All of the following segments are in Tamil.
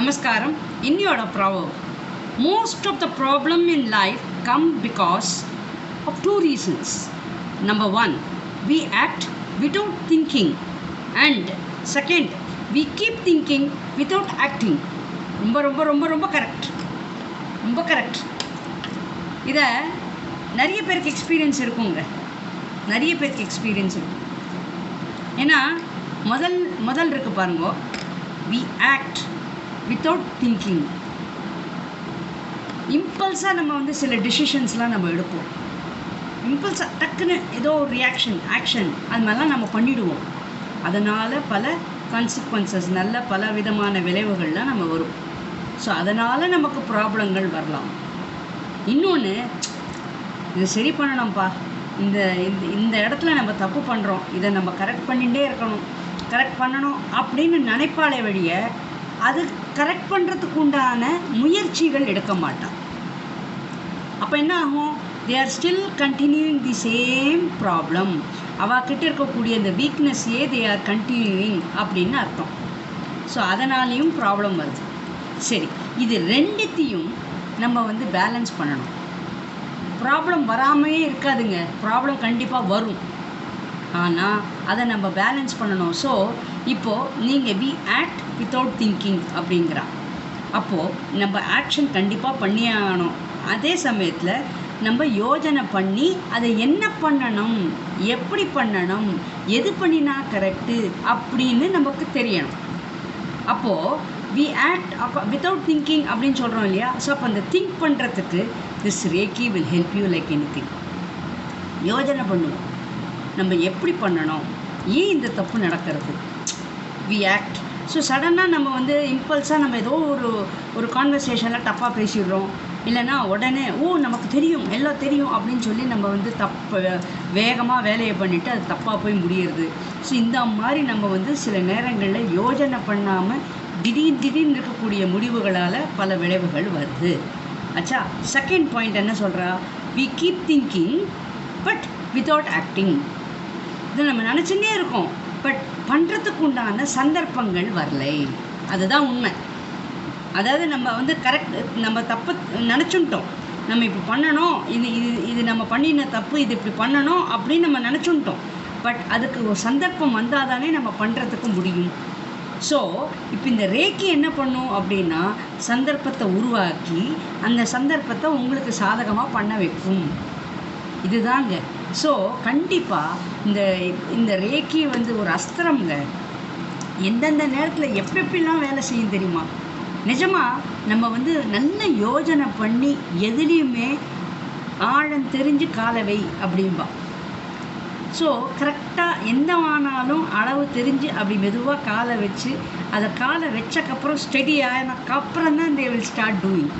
நமஸ்காரம். இன்னியோட ப்ராவம் most of the problem in life come because of two reasons number one we act without thinking and second we keep thinking without acting ரொம்ப ரொம்ப ரொம்ப ரொம்ப கரெக்ட் ரொம்ப கரெக்ட் இதை நிறைய பேருக்கு எக்ஸ்பீரியன்ஸ் இருக்குங்க. நிறைய பேருக்கு எக்ஸ்பீரியன்ஸ் இருக்கும் ஏன்னா முதல் முதல் இருக்கு பாருங்க. வி ஆக்ட் வித்தவுட் திங்கிங் இம்பல்ஸாக நம்ம வந்து சில டிசிஷன்ஸ்லாம் நம்ம எடுப்போம். இம்பல்ஸாக டக்குன்னு ஏதோ ஒரு ரியாக்ஷன் ஆக்ஷன் அது மாதிரிலாம் நம்ம பண்ணிடுவோம். அதனால் பல கான்சிக்வன்சஸ் நல்ல பல விதமான விளைவுகள்லாம் நம்ம வரும். ஸோ அதனால் நமக்கு ப்ராப்ளங்கள் வரலாம். இன்னொன்று இது சரி பண்ணணும்ப்பா. இந்த இந்த இந்த இடத்துல நம்ம தப்பு பண்ணுறோம் இதை நம்ம கரெக்ட் பண்ணிகிட்டே இருக்கணும். கரெக்ட் பண்ணணும் அப்படின்னு நினைப்பாளே வழியை அது கரெக்ட் பண்ணுறதுக்கு உண்டான முயற்சிகள் எடுக்க மாட்டான். அப்போ என்ன ஆகும்? They are still continuing the same problem அவகிட்ட இருக்கக்கூடிய இந்த வீக்னஸ்ஸையே தே ஆர் கண்டினியூவிங் அப்படின்னு அர்த்தம். ஸோ அதனாலேயும் ப்ராப்ளம் வருது. சரி இது ரெண்டுத்தையும் நம்ம வந்து பேலன்ஸ் பண்ணணும். ப்ராப்ளம் வராமே இருக்காதுங்க. ப்ராப்ளம் கண்டிப்பாக வரும். ஆனால் அதை நம்ம பேலன்ஸ் பண்ணணும். ஸோ இப்போது நீங்கள் பி ஆக்ட் வித்தவுட் திங்கிங் அப்படிங்கிறா. அப்போது நம்ம ஆக்ஷன் கண்டிப்பாக பண்ணியே ஆகணும் அதே சமயத்தில் நம்ம யோஜனை பண்ணி அதை என்ன பண்ணணும்? எப்படி பண்ணணும்? எது பண்ணினா கரெக்டு அப்படின்னு நமக்கு தெரியணும். அப்போது வி ஆக்ட் அப்போ வித்தவுட் திங்கிங் அப்படின்னு சொல்கிறோம் இல்லையா? ஸோ அப்போ அந்த திங்க் பண்ணுறதுக்கு this Reiki will help you like anything யோஜனை பண்ணுவோம். நம்ம எப்படி பண்ணணும்? ஏன் இந்த தப்பு நடக்கிறது? வி ஆக்ட் ஸோ சடனாக நம்ம வந்து இம்பல்ஸாக நம்ம ஏதோ ஒரு ஒரு கான்வர்சேஷனில் தப்பாக பேசிடுறோம். இல்லைன்னா உடனே ஓ நமக்கு தெரியும் எல்லாம் தெரியும் அப்படின்னு சொல்லி நம்ம வந்து தப்பு வேகமாக வேலையை பண்ணிவிட்டு அது தப்பாக போய் முடியுறது. ஸோ இந்த மாதிரி நம்ம வந்து சில நேரங்களில் யோஜனை பண்ணாமல் திடீர் திடீர்னு இருக்கக்கூடிய முடிவுகளால் பல விளைவுகள் வருது. ஆச்சா செகண்ட் பாயிண்ட் என்ன சொல்கிறா we keep thinking but without acting இது நம்ம நினச்சின்னே இருக்கோம் பட் பண்ணுறதுக்கு உண்டான சந்தர்ப்பங்கள் வரலை. அதுதான் உண்மை. அதாவது நம்ம வந்து கரெக்ட் நம்ம தப்பு நினச்சுட்டோம். நம்ம இப்படி பண்ணணும் இது இது இது நம்ம பண்ணின தப்பு இது இப்படி பண்ணணும் அப்படின்னு நம்ம நினச்சுட்டோம். பட் அதுக்கு ஒரு சந்தர்ப்பம் வந்தால் தானே நம்ம பண்ணுறதுக்கு முடியும். ஸோ இப்போ இந்த ரேக்கி என்ன பண்ணும் அப்படின்னா சந்தர்ப்பத்தை உருவாக்கி அந்த சந்தர்ப்பத்தை உங்களுக்கு சாதகமாக பண்ண வைக்கும். இதுதாங்க. ஸோ கண்டிப்பாக இந்த இந்த ரேக்கி வந்து ஒரு அஸ்திரம்ங்க. எந்தெந்த நேரத்தில் எப்பெப்பெல்லாம் வேலை செய்யும் தெரியுமா? நிஜமாக நம்ம வந்து நல்ல யோஜனை பண்ணி எதுலேயுமே ஆழம் தெரிஞ்சு காலவை அப்படின்பா ஸோ கரெக்டாக எந்த ஆனாலும் அளவு தெரிஞ்சு அப்படி மெதுவாக காலை வச்சு அதை காலை வச்சக்கப்புறம் ஸ்டெடி ஆனக்கப்புறம் தான் தே வில் ஸ்டார்ட் டூயிங்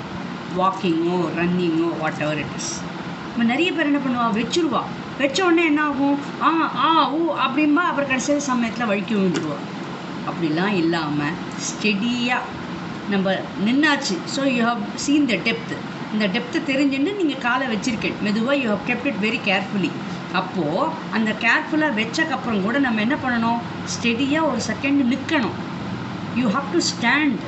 வாக்கிங்கோ ரன்னிங்கோ வாட் எவர் இட் இஸ் நிறைய பேர் என்ன பண்ணுவாள் வச்சிருவா. வச்ச உடனே என்ன ஆகும் ஆ ஆ ஓ அப்படின்பா அப்புறம் கடைசியில் சமயத்தில் வழுக்கி விழுந்துருவா. அப்படிலாம் இல்லாமல் ஸ்டெடியாக நம்ம நின்னாச்சு. So you have seen the depth இந்த டெப்த்து தெரிஞ்சுன்னு நீங்கள் காலை வச்சுருக்கேன். மெதுவாக you have kept it very carefully அப்போது அந்த கேர்ஃபுல்லாக வச்சக்கப்புறம் கூட நம்ம என்ன பண்ணணும்? ஸ்டெடியாக ஒரு செகண்ட் நிற்கணும் யூ ஹாவ் டு ஸ்டாண்ட்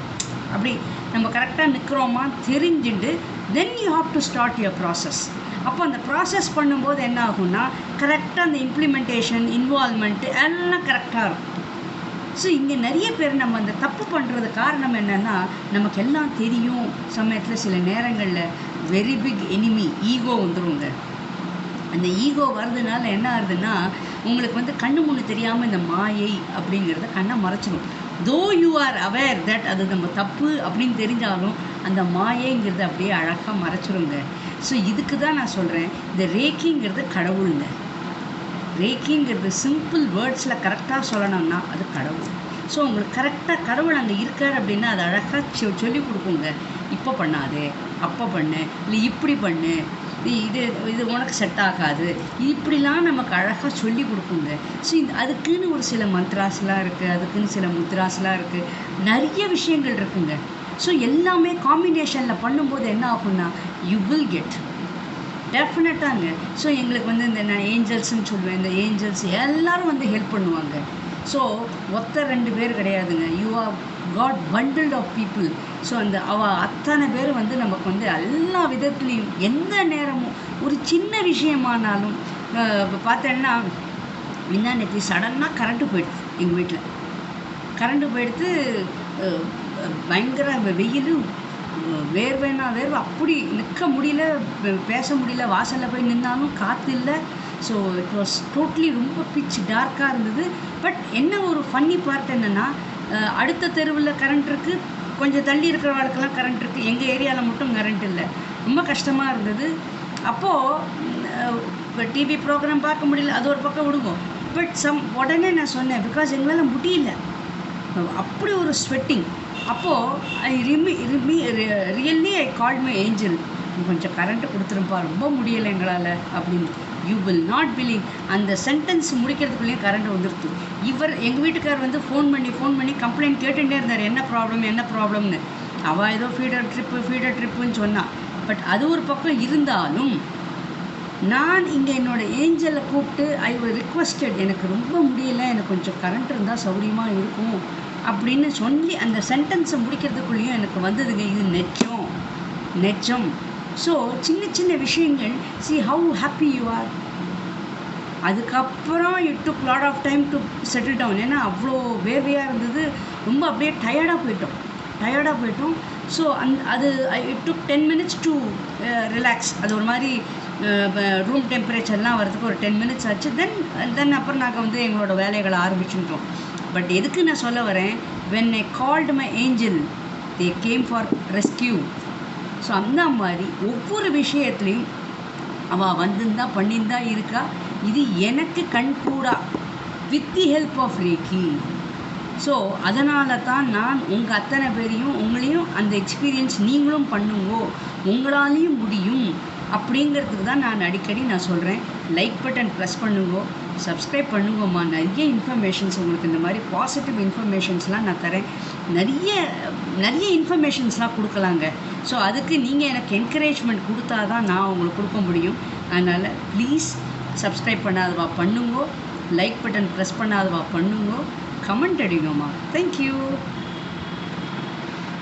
அப்படி நம்ம கரெக்டாக நிற்கிறோமா தெரிஞ்சுட்டு then you have to start your process அப்போ அந்த ப்ராசஸ் பண்ணும்போது என்ன ஆகும்னா கரெக்டாக அந்த இம்ப்ளிமெண்டேஷன் இன்வால்மெண்ட்டு எல்லாம் கரெக்டாக இருக்கும். ஸோ இங்கே நிறைய பேர் நம்ம அந்த தப்பு பண்ணுறது காரணம் என்னென்னா நமக்கு எல்லாம் தெரியும் சமயத்தில் சில நேரங்களில் வெரி பிக் எனிமி ஈகோ வந்துருங்க. அந்த ஈகோ வர்றதுனால என்ன ஆகுதுன்னா உங்களுக்கு வந்து கண்ணு முன்னு தெரியாமல் இந்த மாயை அப்படிங்கிறத கண்ணை மறைச்சிடும் though you are aware that அது நம்ம தப்பு அப்படின்னு தெரிஞ்சாலும் அந்த மாயைங்கிறத அப்படியே அழகாக மறைச்சிருங்க. ஸோ இதுக்கு தான் நான் சொல்கிறேன் இந்த ரேக்கிங்கிறது கடவுளுங்க ரேக்கிங்கிறது சிம்பிள் வேர்ட்ஸில் கரெக்டாக சொல்லணும்னா அது கடவுள். ஸோ உங்களுக்கு கரெக்டாக கடவுள் அங்கே இருக்கார் அப்படின்னா அது அழகாக சொ சொல்லி கொடுக்குங்க. இப்போ பண்ணாது அப்போ பண்ணு இல்லை இப்படி பண்ணு இது இது உனக்கு செட் ஆகாது. இப்படிலாம் நமக்கு அழகாக சொல்லி கொடுக்குங்க. ஸோ இந்த அதுக்குன்னு ஒரு சில மந்த்ராஸ்லாம் இருக்குது அதுக்குன்னு சில முத்ராஸ்லாம் இருக்குது நிறைய விஷயங்கள் இருக்குங்க. ஸோ எல்லாமே காம்பினேஷனில் பண்ணும்போது என்ன ஆகும்னா யூ வில் கெட் டெஃபினட்டாங்க ஸோ எங்களுக்கு வந்து இந்த நான் ஏஞ்சல்ஸ்ன்னு சொல்லுவேன். இந்த ஏஞ்சல்ஸ் எல்லோரும் வந்து ஹெல்ப் பண்ணுவாங்க. ஸோ ஒத்த ரெண்டு பேர் கிடையாதுங்க. You are got bundled of people so அந்த அவ அத்தனை பேர் வந்து நமக்கு வந்து எல்லா விதத்துலேயும் எந்த நேரமும் ஒரு சின்ன விஷயமானாலும் இப்போ பார்த்தேன்னா முந்தா நேற்று சடனாக கரண்ட்டு போயிடுது எங்கள் வீட்டில் கரண்ட்டு போயிடுத்து பயங்கர வெயிலும் வேர்வைனா வேர்வை அப்படி நிற்க முடியல பே- பேச முடியல வாசலில் போய் நின்னாலும் காற்று இல்லை. ஸோ இட் வாஸ் டோட்லி ரொம்ப பிச் டார்க்காக இருந்தது. பட் என்ன ஒரு ஃபன்னி பார்ட் என்னென்னா அடுத்த தெருவில் கரண்ட் இருக்குது கொஞ்சம் தள்ளி இருக்கிற இருக்கிறவங்களுக்கெல்லாம் கரண்ட் இருக்குது எங்கள் ஏரியாவில் மட்டும் கரண்ட் இல்லை. ரொம்ப கஷ்டமாக இருந்தது. அப்போது டிவி ப்ரோக்ராம் பார்க்க முடியல. அது ஒரு பக்கம் விடுங்க. பட் சம் உடனே நான் சொன்னேன் பிகாஸ் எங்களால் முடியல. அப்படி ஒரு ஸ்வெட்டிங் அப்போது ஐ ரிமி Rimi really I call my angel. கொஞ்சம் கரண்ட்டு கொடுத்துருப்பா ரொம்ப முடியலை எங்களால் அப்படின்னு. யூ வில் நாட் பிலீவ் அந்த சென்டென்ஸ் முடிக்கிறதுக்குள்ளேயே கரண்ட் வந்துடுது இவர் எங்கள் வீட்டுக்கார் வந்து ஃபோன் பண்ணி ஃபோன் பண்ணி கம்ப்ளைண்ட் கேட்டுகிட்டே இருந்தார். என்ன ப்ராப்ளம் என்ன ப்ராப்ளம்னு அவள் ஏதோ ஃபீடர் ட்ரிப்பு ஃபீடர் ட்ரிப்புன்னு சொன்னான் பட் அது ஒரு பக்கம் இருந்தாலும் நான் இங்கே என்னோடய ஏஞ்சலை கூப்பிட்டு ஐ ரிக்வஸ்டட் எனக்கு ரொம்ப முடியலை. எனக்கு கொஞ்சம் கரண்ட் இருந்தால் சௌரியமாக இருக்கும். அப்படின்னு சொல்லி அந்த சென்டென்ஸை முடிக்கிறதுக்குள்ளேயும் எனக்கு வந்ததுங்க இது நெச்சம். நெச்சம். ஸோ சின்ன சின்ன விஷயங்கள் see how happy you are அதுக்கப்புறம் it took lot of time to settle down ஏன்னா அவ்வளோ வேர்வையாக இருந்தது. ரொம்ப அப்படியே டயர்டாக போயிட்டோம். டயர்டாக போயிட்டோம். ஸோ அந் அது it took ten minutes to relax அது ஒரு மாதிரி ரூம் டெம்பரேச்சர்லாம் வரதுக்கு ஒரு டென் மினிட்ஸ் ஆச்சு. தென் தென் அப்புறம் நாங்கள் வந்து எங்களோட வேலைகளை ஆரம்பிச்சுட்டோம் பட் எதுக்கு நான் சொல்ல வரேன்? When I called my angel they came for rescue so அந்த மாதிரி ஒவ்வொரு விஷயத்துலையும் அவள் வந்திருந்தா பண்ணியிருந்தா இருக்கா? இது எனக்கு கண்கூடா with the help of Reiki so அதனால தான் நான் உங்கள் அத்தனை பேரையும் உங்களையும் அந்த எக்ஸ்பீரியன்ஸ் நீங்களும் பண்ணுங்கோ உங்களாலேயும் முடியும் அப்படிங்கிறதுக்கு தான் நான் அடிக்கடி நான் சொல்கிறேன் லைக் பட்டன் ப்ரெஸ் பண்ணுங்கோ சப்ஸ்கிரைப் பண்ணுங்கம்மா. நிறைய இன்ஃபர்மேஷன்ஸ் உங்களுக்கு இந்த மாதிரி பாசிட்டிவ் இன்ஃபர்மேஷன்ஸ்லாம் நான் தரேன். நிறைய நிறைய இன்ஃபர்மேஷன்ஸ்லாம் கொடுக்கலாங்க. ஸோ அதுக்கு நீங்கள் எனக்கு என்கரேஜ்மெண்ட் கொடுத்தா தான் நான் உங்களுக்கு கொடுக்க முடியும். அதனால் ப்ளீஸ் சப்ஸ்கிரைப் பண்ணாதவா பண்ணுங்கோ லைக் பட்டன் ப்ரெஸ் பண்ணாதவா பண்ணுங்கோ கமெண்ட் அடிங்கம்மா. தேங்க்யூ